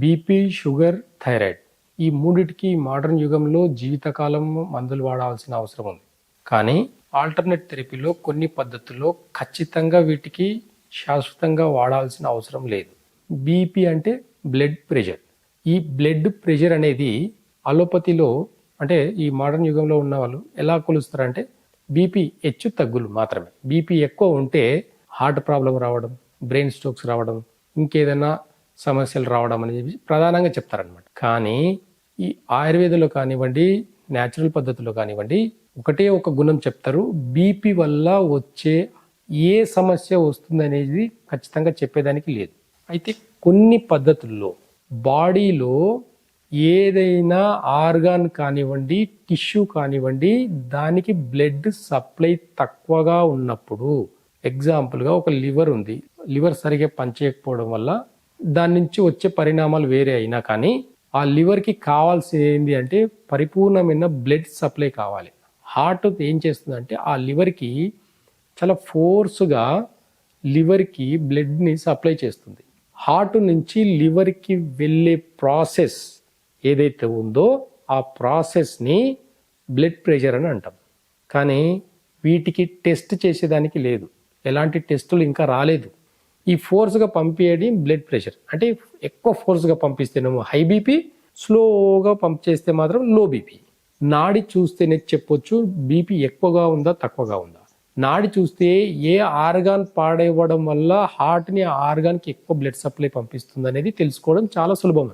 BP sugar thyroid ఈ మూడిటికి modern యుగంలో జీవితకాలం మందులు వాడాల్సిన అవసరం ఉంది. కానీ ఆల్టర్నేట్ థెరపీలో కొన్ని పద్ధతుల్లో ఖచ్చితంగా వీటికి శాశ్వతంగా వాడాల్సిన అవసరం లేదు. బీపీ అంటే బ్లడ్ ప్రెషర్ ఈ బ్లడ్ ప్రెషర్ అనేది అలోపతిలో అంటే ఈ మోడర్న్ యుగంలో ఉన్న వాళ్ళు ఎలా కొలుస్తారంటే బీపీ హెచ్చు తగ్గులు మాత్రమే. బీపీ ఎక్కువ ఉంటే హార్ట్ ప్రాబ్లం రావడం బ్రెయిన్ స్ట్రోక్స్ రావడం ఇంకేదైనా సమస్యలు రావడం అనేది ప్రధానంగా చెప్తారనమాట కానీ ఈ ఆయుర్వేదంలో కానివ్వండి న్యాచురల్ పద్ధతిలో కానివ్వండి ఒకటే ఒక గుణం చెప్తారు. బీపీ వల్ల వచ్చే ఏ సమస్య వస్తుందనేది ఖచ్చితంగా చెప్పేదానికి లేదు. అయితే కొన్ని పద్ధతుల్లో బాడీలో ఏదైనా ఆర్గాన్ కానివ్వండి టిష్యూ కానివ్వండి దానికి బ్లడ్ సప్లై తక్కువగా ఉన్నప్పుడు ఎగ్జాంపుల్గా ఒక లివర్ ఉంది. లివర్ సరిగ్గా పనిచేయకపోవడం వల్ల దాని నుంచి వచ్చే పరిణామాలు వేరే అయినా కానీ ఆ లివర్కి కావాల్సింది ఏంటి అంటే పరిపూర్ణమైన బ్లడ్ సప్లై కావాలి. హార్ట్ ఏం చేస్తుందంటే ఆ లివర్కి చాలా ఫోర్స్గా లివర్కి బ్లడ్ని సప్లై చేస్తుంది. హార్ట్ నుంచి లివర్కి వెళ్ళే ప్రాసెస్ ఏదైతే ఉందో ఆ ప్రాసెస్ని బ్లడ్ ప్రెషర్ అని అంటాం. కానీ వీటికి టెస్ట్ చేసేదానికి లేదు. ఎలాంటి టెస్టులు ఇంకా రాలేదు. ఈ ఫోర్స్గా పంపించేది బ్లడ్ ప్రెషర్ అంటే ఎక్కువ ఫోర్స్గా పంపిస్తేనేమో హై బీపీ స్లోగా పంప్ చేస్తే మాత్రం లో బీపీ నాడి చూస్తేనే చెప్పొచ్చు బీపీ ఎక్కువగా ఉందా తక్కువగా ఉందా. నాడి చూస్తే ఏ ఆర్గాన్ పాడైవ్వడం వల్ల హార్ట్ని ఆ ఆర్గాన్కి ఎక్కువ బ్లడ్ సప్లై పంపిస్తుంది అనేది తెలుసుకోవడం చాలా సులభం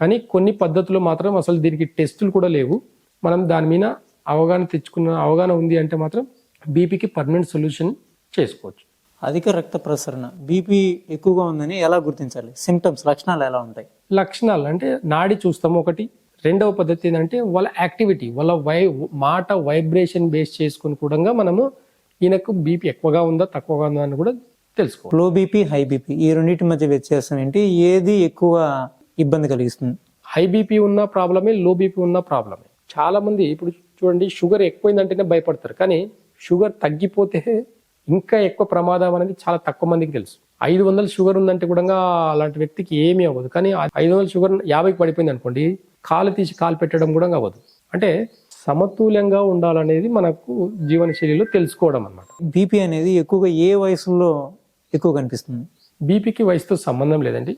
కానీ కొన్ని పద్ధతులు మాత్రం అసలు దీనికి టెస్టులు కూడా లేవు. మనం దాని మీద అవగాహన తెచ్చుకున్న అవగాహన ఉంది అంటే మాత్రం బీపీకి పర్మనెంట్ సొల్యూషన్ చేసుకోవచ్చు. అధిక రక్త ప్రసరణ బీపీ ఎక్కువగా ఉందని ఎలా గుర్తించాలి? సిమ్టమ్స్ లక్షణాలు ఎలా ఉంటాయి? లక్షణాలు అంటే నాడి చూస్తాము ఒకటి రెండవ పద్ధతి ఏంటంటే వాళ్ళ యాక్టివిటీ వాళ్ళ వై మాట వైబ్రేషన్ బేస్ చేసుకుని కూడా మనము ఈయనకు బీపీ ఎక్కువగా ఉందా తక్కువగా ఉందా అని కూడా తెలుసుకోవాలి. లో బీపీ హై బీపీ ఈ రెండింటి మధ్య వ్యత్యాసం ఏంటి? ఏది ఎక్కువ ఇబ్బంది కలిగిస్తుంది? హై బీపీ ఉన్న ప్రాబ్లమే లో బీపీ ఉన్న ప్రాబ్లమే. చాలా మంది ఇప్పుడు చూడండి షుగర్ ఎక్కువైందంటేనే భయపడతారు. కానీ షుగర్ తగ్గిపోతే ఇంకా ఎక్కువ ప్రమాదం అనేది చాలా తక్కువ మందికి తెలుసు. ఐదు వందల షుగర్ ఉందంటే కూడా అలాంటి వ్యక్తికి ఏమీ అవ్వదు. కానీ ఐదు వందల షుగర్ యాభైకి పడిపోయింది అనుకోండి కాలు తీసి కాలు పెట్టడం కూడా అవ్వదు. అంటే సమతుల్యంగా ఉండాలనేది మనకు జీవనశైలిలో తెలుసుకోవడం అన్నమాట. బీపీ అనేది ఎక్కువగా ఏ వయసులో ఎక్కువ కనిపిస్తుంది? బీపీకి వయసుతో సంబంధం లేదండి.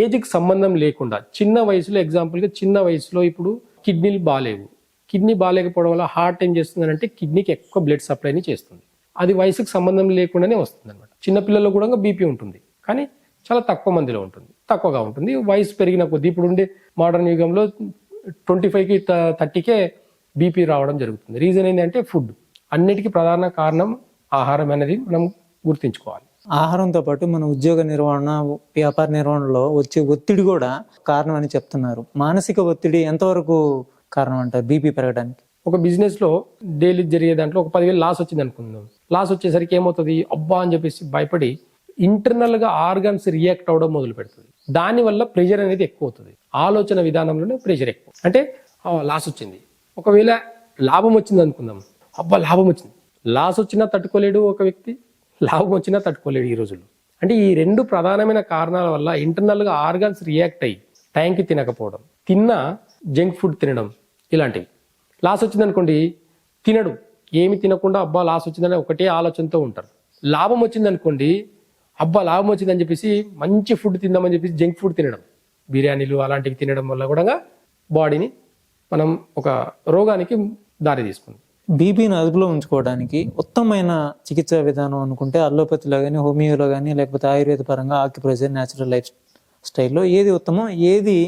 ఏజ్కి సంబంధం లేకుండా చిన్న వయసులో ఎగ్జాంపుల్గా చిన్న వయసులో ఇప్పుడు కిడ్నీలు బాగాలేవు. కిడ్నీ బాగాలేకపోవడం వల్ల హార్ట్ ఏం చేస్తుందంటే కిడ్నీకి ఎక్కువ బ్లడ్ సప్లైని చేస్తుంది. అది వయసుకు సంబంధం లేకుండానే వస్తుంది అనమాట చిన్నపిల్లల్లో కూడా బీపీ ఉంటుంది. కానీ చాలా తక్కువ మందిలో ఉంటుంది. తక్కువగా ఉంటుంది. వయసు పెరిగిన కొద్దీ ఇప్పుడు ఉండే మోడర్న్ యుగంలో ట్వంటీ ఫైవ్కి థర్టీకే బీపీ రావడం జరుగుతుంది. రీజన్ ఏంటంటే ఫుడ్. అన్నిటికీ ప్రధాన కారణం ఆహారం అనేది మనం గుర్తుంచుకోవాలి. ఆహారంతో పాటు మన ఉద్యోగ నిర్వహణ వ్యాపార నిర్వహణలో వచ్చే ఒత్తిడి కూడా కారణం అని చెప్తున్నారు. మానసిక ఒత్తిడి ఎంతవరకు కారణం అంటారు బీపీ పెరగడానికి? ఒక బిజినెస్లో డైలీ జరిగే దాంట్లో ఒక పదివేలు లాస్ వచ్చింది అనుకుందాం. లాస్ వచ్చేసరికి ఏమవుతుంది? అబ్బా అని చెప్పేసి భయపడి ఇంటర్నల్గా ఆర్గన్స్ రియాక్ట్ అవడం మొదలు పెడుతుంది. దానివల్ల ప్రెషర్ అనేది ఎక్కువ అవుతుంది. ఆలోచన విధానంలోనే ప్రెషర్ ఎక్కువ. అంటే లాస్ వచ్చింది. ఒకవేళ లాభం వచ్చింది అనుకుందాం. అబ్బా లాభం వచ్చింది. లాస్ వచ్చినా తట్టుకోలేడు ఒక వ్యక్తి లాభం వచ్చినా తట్టుకోలేడు ఈ రోజుల్లో. అంటే ఈ రెండు ప్రధానమైన కారణాల వల్ల ఇంటర్నల్గా ఆర్గన్స్ రియాక్ట్ అయ్యి టైంకి తినకపోవడం తిన్నా జంక్ ఫుడ్ తినడం ఇలాంటివి. లాస్ వచ్చింది అనుకోండి తినడు. ఏమి తినకుండా అబ్బా లాస్ వచ్చిందని ఒకటే ఆలోచనతో ఉంటారు. లాభం వచ్చిందనుకోండి అబ్బా లాభం వచ్చిందని చెప్పేసి మంచి ఫుడ్ తిందామని చెప్పేసి జంక్ ఫుడ్ తినడం. బిర్యానీలు అలాంటివి తినడం వల్ల కూడా బాడీని మనం ఒక రోగానికి దారి తీసుకుంది బీపీని అదుపులో ఉంచుకోవడానికి ఉత్తమమైన చికిత్సా విధానం అనుకుంటే అల్లోపతిలో కానీ హోమియోలో కానీ లేకపోతే ఆయుర్వేద పరంగా ఆక్యుప్రెషర్ న్యాచురల్ లైఫ్ స్టైల్లో ఏది ఉత్తమం ఏది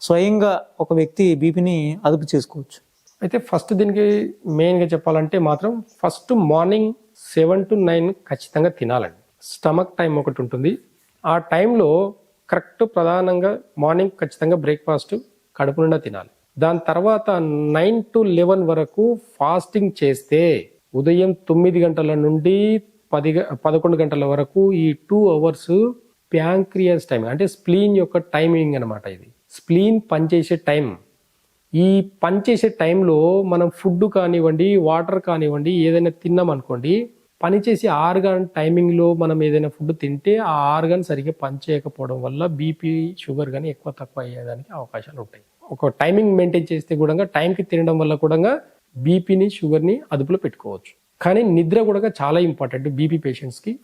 స్వయంగా ఒక వ్యక్తి బీపీని అదుపు చేసుకోవచ్చు. అయితే ఫస్ట్ దీనికి మెయిన్గా చెప్పాలంటే మాత్రం first morning seven to nine ఖచ్చితంగా తినాలండి. స్టమక్ టైం ఒకటి ఉంటుంది. ఆ టైంలో కరెక్ట్ ప్రధానంగా మార్నింగ్ ఖచ్చితంగా బ్రేక్ఫాస్ట్ కడుపు నిండా తినాలి. దాని తర్వాత నైన్ టు లెవెన్ వరకు ఫాస్టింగ్ చేస్తే ఉదయం తొమ్మిది గంటల నుండి పది గ- పదకొండు గంటల వరకు ఈ టూ అవర్స్ ప్యాంక్రియాస్ టైం అంటే స్ప్లీన్ యొక్క టైమింగ్ అనమాట ఇది. స్ప్లీన్ పనిచేసే టైం ఈ పనిచేసే టైంలో మనం ఫుడ్ కానివ్వండి వాటర్ కానివ్వండి ఏదైనా తిన్నాం అనుకోండి పనిచేసే ఆర్గాన్ టైమింగ్లో మనం ఏదైనా ఫుడ్ తింటే ఆ ఆర్గాన్ సరిగ్గా పనిచేయకపోవడం వల్ల బీపీ షుగర్ కానీ ఎక్కువ తక్కువ అయ్యేదానికి అవకాశాలు ఉంటాయి. ఒక టైమింగ్ మెయింటైన్ చేస్తే కూడా టైంకి తినడం వల్ల కూడా బీపీని షుగర్ని అదుపులో పెట్టుకోవచ్చు. కానీ నిద్ర కూడా చాలా ఇంపార్టెంట్ బీపీ పేషెంట్స్కి.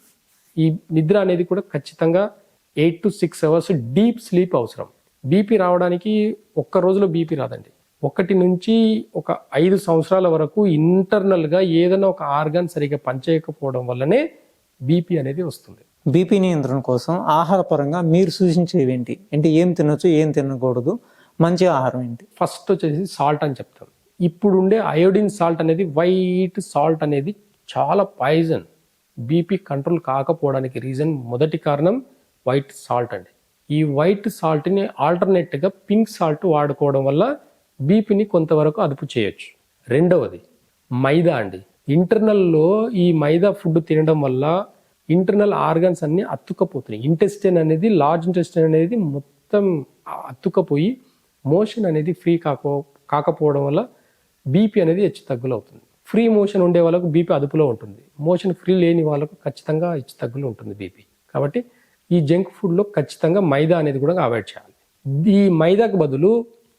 ఈ నిద్ర అనేది కూడా ఖచ్చితంగా eight to six hours deep sleep అవసరం. బీపీ రావడానికి ఒక్క రోజులో బీపీ రాదండి. ఒకటి నుంచి ఒక ఐదు సంవత్సరాల వరకు ఇంటర్నల్గా ఏదైనా ఒక ఆర్గాన్ సరిగ్గా పనిచేయకపోవడం వల్లనే బీపీ అనేది వస్తుంది. బీపీ నియంత్రణ కోసం ఆహార పరంగా మీరు సూచించేవి ఏంటి? అంటే ఏం తినొచ్చు ఏం తినకూడదు మంచి ఆహారం ఏంటి? ఫస్ట్ వచ్చేసి సాల్ట్ అని చెప్తాం ఇప్పుడు ఉండే అయోడిన్ సాల్ట్ అనేది వైట్ సాల్ట్ అనేది చాలా పాయిజన్ బీపీ కంట్రోల్ కాకపోవడానికి రీజన్ మొదటి కారణం వైట్ సాల్ట్ అండి. ఈ వైట్ సాల్ట్ని ఆల్టర్నేట్గా పింక్ సాల్ట్ వాడుకోవడం వల్ల బీపీని కొంతవరకు అదుపు చేయొచ్చు. రెండవది మైదా అండి. ఇంటర్నల్లో ఈ మైదా ఫుడ్ తినడం వల్ల ఇంటర్నల్ ఆర్గన్స్ అన్ని అతుక్కపోతున్నాయి. ఇంటెస్టైన్ అనేది లార్జ్ ఇంటెస్టైన్ అనేది మొత్తం అతుక్కపోయి మోషన్ అనేది ఫ్రీ కాకో కాకపోవడం వల్ల బీపీ అనేది హెచ్చు తగ్గులు అవుతుంది ఫ్రీ మోషన్ ఉండే వాళ్ళకు బీపీ అదుపులో ఉంటుంది. మోషన్ ఫ్రీ లేని వాళ్ళకు ఖచ్చితంగా హెచ్చు తగ్గులు ఉంటుంది బీపీ. కాబట్టి ఈ జంక్ ఫుడ్లో ఖచ్చితంగా మైదా అనేది కూడా అవాయిడ్ చేయాలి. ఈ మైదాకు బదులు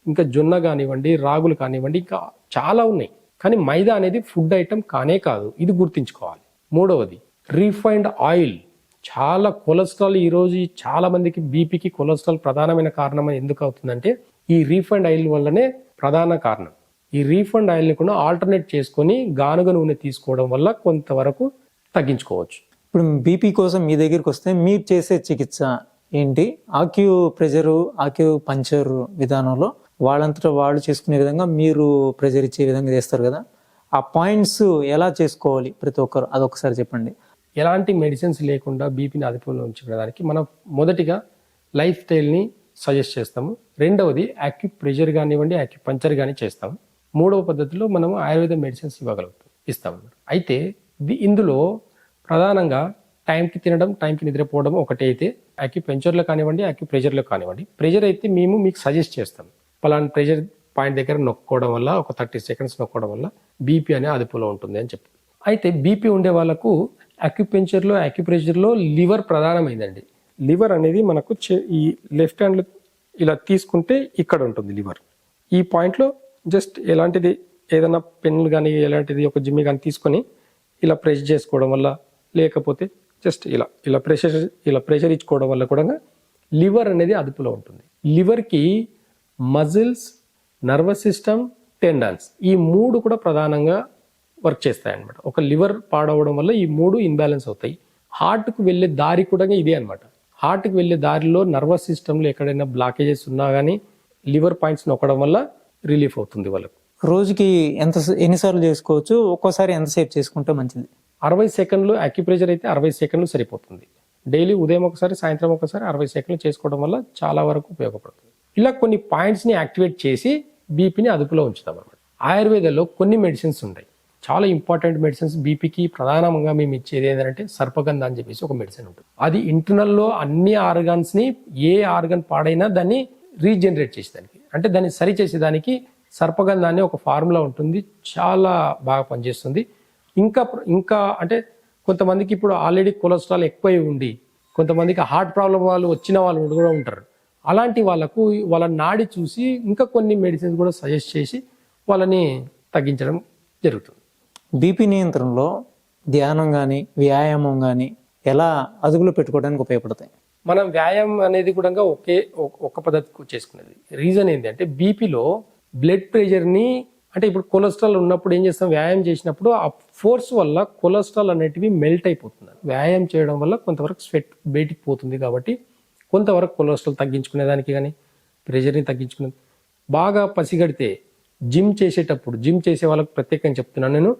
ఇంకా జొన్న కానివ్వండి రాగులు కానివ్వండి ఇంకా చాలా ఉన్నాయి. కానీ మైదా అనేది ఫుడ్ ఐటెం కానే కాదు. ఇది గుర్తుంచుకోవాలి. మూడవది రీఫైన్డ్ ఆయిల్. చాలా కొలెస్ట్రాల్ ఈరోజు ఈ చాలా మందికి బీపీకి కొలెస్ట్రాల్ ప్రధానమైన కారణం ఎందుకు అవుతుందంటే ఈ రీఫైండ్ ఆయిల్ వల్లనే ప్రధాన కారణం. ఈ రీఫండ్ ఆయిల్ని కూడా ఆల్టర్నేట్ చేసుకొని గానుగ నూనె తీసుకోవడం వల్ల కొంతవరకు తగ్గించుకోవచ్చు. ఇప్పుడు బీపీ కోసం మీ దగ్గరికి వస్తే మీరు చేసే చికిత్స ఏంటి? ఆక్యూ ప్రెజరు ఆక్యూ పంచర్ విధానంలో వాళ్ళంతటా వాళ్ళు చేసుకునే విధంగా మీరు ప్రెజర్ ఇచ్చే విధంగా చేస్తారు కదా. ఆ పాయింట్స్ ఎలా చేసుకోవాలి ప్రతి ఒక్కరు? అదొకసారి చెప్పండి. ఎలాంటి మెడిసిన్స్ లేకుండా బీపీని అదుపులో ఉంచుకోవడానికి మనం మొదటిగా లైఫ్ స్టైల్ని సజెస్ట్ చేస్తాము. రెండవది యాక్యూ ప్రెషర్ కానివ్వండి యాక్యూ పంచర్ కానీ చేస్తాము. మూడవ పద్ధతిలో మనం ఆయుర్వేద మెడిసిన్స్ ఇవ్వగలుగుతాం ఇస్తాం అయితే ది- ఇందులో ప్రధానంగా టైంకి తినడం టైంకి నిద్రపోవడం ఒకటైతే అయితే యాక్యూ పెంచర్లో కానివ్వండి యాక్యూ ప్రెషర్లో కానివ్వండి. ప్రెషర్ అయితే మేము మీకు సజెస్ట్ చేస్తాం పలానా ప్రెషర్ పాయింట్ దగ్గర నొక్కోవడం వల్ల ఒక థర్టీ సెకండ్స్ నొక్కోవడం వల్ల బీపీ అనే అదుపులో ఉంటుంది అని చెప్పి అయితే బీపీ ఉండే వాళ్ళకు అక్యుపెంచర్లో అక్యుప్రెషర్లో లివర్ ప్రధానమైందండి. లివర్ అనేది మనకు చే- ఈ లెఫ్ట్ హ్యాండ్లో ఇలా తీసుకుంటే ఇక్కడ ఉంటుంది లివర్. ఈ పాయింట్లో జస్ట్ ఎలాంటిది ఏదైనా పెన్లు కానీ ఎలాంటిది ఒక జిమ్మి కానీ తీసుకొని ఇలా ప్రెస్ చేసుకోవడం వల్ల లేకపోతే జస్ట్ ఇలా ఇలా ప్రెషర్ ఇలా ప్రెషర్ ఇచ్చుకోవడం వల్ల కూడా లివర్ అనేది అదుపులో ఉంటుంది. లివర్కి మజిల్స్ నర్వస్ సిస్టమ్ టెండాన్స్ ఈ మూడు కూడా ప్రధానంగా వర్క్ చేస్తాయి అన్నమాట ఒక లివర్ పాడవడం వల్ల ఈ మూడు ఇన్బ్యాలెన్స్ అవుతాయి. హార్ట్కు వెళ్ళే దారి కూడా ఇదే అనమాట హార్ట్కి వెళ్ళే దారిలో నర్వస్ సిస్టంలో ఎక్కడైనా బ్లాకేజెస్ ఉన్నా కానీ లివర్ పాయింట్స్ నొక్కడం వల్ల రిలీఫ్ అవుతుంది వాళ్ళకు. రోజుకి ఎంత ఎన్నిసార్లు చేసుకోవచ్చు? ఒక్కోసారి ఎంతసేపు చేసుకుంటే మంచిది? అరవై సెకండ్లు అక్యుప్రెషర్ అయితే అరవై సెకండ్లు సరిపోతుంది. డైలీ ఉదయం ఒకసారి సాయంత్రం ఒకసారి అరవై సెకండ్లు చేసుకోవడం వల్ల చాలా వరకు ఉపయోగపడుతుంది. ఇలా కొన్ని పాయింట్స్ని యాక్టివేట్ చేసి బీపీని అదుపులో ఉంచుతాం అనమాట ఆయుర్వేదంలో కొన్ని మెడిసిన్స్ ఉంటాయి. చాలా ఇంపార్టెంట్ మెడిసిన్స్ బీపీకి ప్రధానంగా మేము ఇచ్చేది ఏంటంటే సర్పగంధ అని చెప్పేసి ఒక మెడిసిన్ ఉంటుంది. అది ఇంటర్నల్లో అన్ని ఆర్గాన్స్ని ఏ ఆర్గన్ పాడైనా దాన్ని రీజనరేట్ చేసేదానికి. అంటే దాన్ని సరి చేసేదానికి సర్పగంధ అనే ఒక ఫార్ములా ఉంటుంది. చాలా బాగా పనిచేస్తుంది. ఇంకా ఇంకా అంటే కొంతమందికి ఇప్పుడు ఆల్రెడీ కొలెస్ట్రాల్ ఎక్కువై ఉండి కొంతమందికి హార్ట్ ప్రాబ్లం వాళ్ళు వచ్చిన వాళ్ళు కూడా ఉంటారు. అలాంటి వాళ్ళకు వాళ్ళ నాడి చూసి ఇంకా కొన్ని మెడిసిన్స్ కూడా సజెస్ట్ చేసి వాళ్ళని తగ్గించడం జరుగుతుంది. బీపీ నియంత్రణలో ధ్యానం కానీ వ్యాయామం కానీ ఎలా అదుపులో పెట్టుకోవడానికి ఉపయోగపడతాయి? మనం వ్యాయామం అనేది కూడా ఒకే ఒక- పద్ధతి చేసుకునేది. రీజన్ ఏంటి అంటే బీపీలో బ్లడ్ ప్రెషర్ని అంటే ఇప్పుడు కొలెస్ట్రాల్ ఉన్నప్పుడు ఏం చేస్తాం? వ్యాయామం చేసినప్పుడు ఆ ఫోర్స్ వల్ల కొలెస్ట్రాల్ అనేటివి మెల్ట్ అయిపోతుంది. వ్యాయామం చేయడం వల్ల కొంతవరకు స్వెట్ బయటికి పోతుంది కాబట్టి కొంతవరకు కొలెస్ట్రాల్ తగ్గించుకునేదానికి కానీ ప్రెషర్ని తగ్గించుకునే బాగా పసిగడితే జిమ్ చేసేటప్పుడు జిమ్ చేసే వాళ్ళకి ప్రత్యేకంగా చెప్తున్నాను నేను.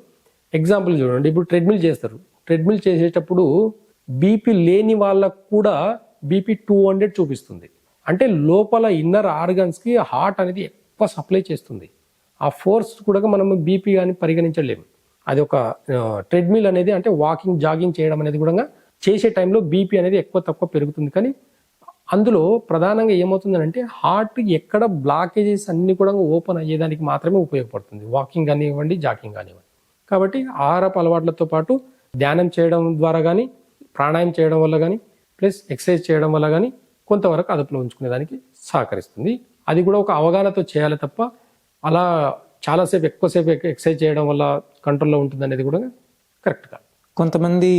ఎగ్జాంపుల్ చూడండి. ఇప్పుడు ట్రెడ్మిల్ చేస్తారు. ట్రెడ్మిల్ చేసేటప్పుడు బీపీ లేని వాళ్ళకు కూడా బీపీ టూ హండ్రెడ్ చూపిస్తుంది. అంటే లోపల ఇన్నర్ ఆర్గన్స్కి హార్ట్ అనేది ఎక్కువ సప్లై చేస్తుంది. ఆ ఫోర్స్ కూడా మనం బీపీ కానీ పరిగణించలేము. అది ఒక ట్రెడ్మిల్ అనేది అంటే వాకింగ్ జాగింగ్ చేయడం అనేది కూడా చేసే టైంలో బీపీ అనేది ఎక్కువ తక్కువ పెరుగుతుంది. కానీ అందులో ప్రధానంగా ఏమవుతుందంటే హార్ట్ ఎక్కడ బ్లాకేజెస్ అన్ని కూడా ఓపెన్ అయ్యేదానికి మాత్రమే ఉపయోగపడుతుంది. వాకింగ్ కానివ్వండి జాకింగ్ కానివ్వండి. కాబట్టి ఆహారపు అలవాట్లతో పాటు ధ్యానం చేయడం ద్వారా కానీ ప్రాణాయామం చేయడం వల్ల కానీ ప్లస్ ఎక్సర్సైజ్ చేయడం వల్ల కానీ కొంతవరకు అదుపులో ఉంచుకునేదానికి సహకరిస్తుంది. అది కూడా ఒక అవగాహనతో చేయాలి తప్ప అలా చాలాసేపు ఎక్కువసేపు ఎక్సర్సైజ్ చేయడం వల్ల కంట్రోల్లో ఉంటుంది అనేది కూడా కరెక్ట్ కాదు. కొంతమంది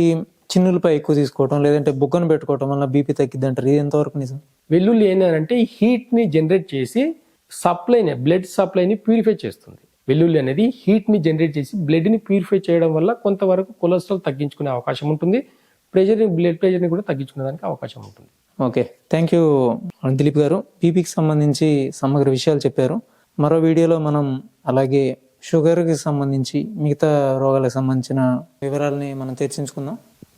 చిన్నులపై ఎక్కువ తీసుకోవడం లేదంటే బుగ్గను పెట్టుకోవడం వల్ల బీపీ తగ్గిద్ది అంటారు ఇది ఎంతవరకు నిజం? వెల్లుల్లి ఏంటంటే ఈ హీట్ని జనరేట్ చేసి సప్లైని బ్లడ్ సప్లైని ప్యూరిఫై చేస్తుంది. వెల్లుల్లి అనేది హీట్ని జనరేట్ చేసి బ్లడ్ని ప్యూరిఫై చేయడం వల్ల కొంతవరకు కొలెస్ట్రాల్ తగ్గించుకునే అవకాశం ఉంటుంది. ప్రెషర్ని బ్లడ్ ప్రెషర్ని కూడా తగ్గించుకునేదానికి అవకాశం ఉంటుంది. ఓకే. థ్యాంక్ యూ దిలీప్ గారు. బీపీకి సంబంధించి సమగ్ర విషయాలు చెప్పారు. మరో వీడియోలో మనం అలాగే షుగర్కి సంబంధించి మిగతా రోగాలకు సంబంధించిన వివరాలని మనం చర్చించుకుందాం.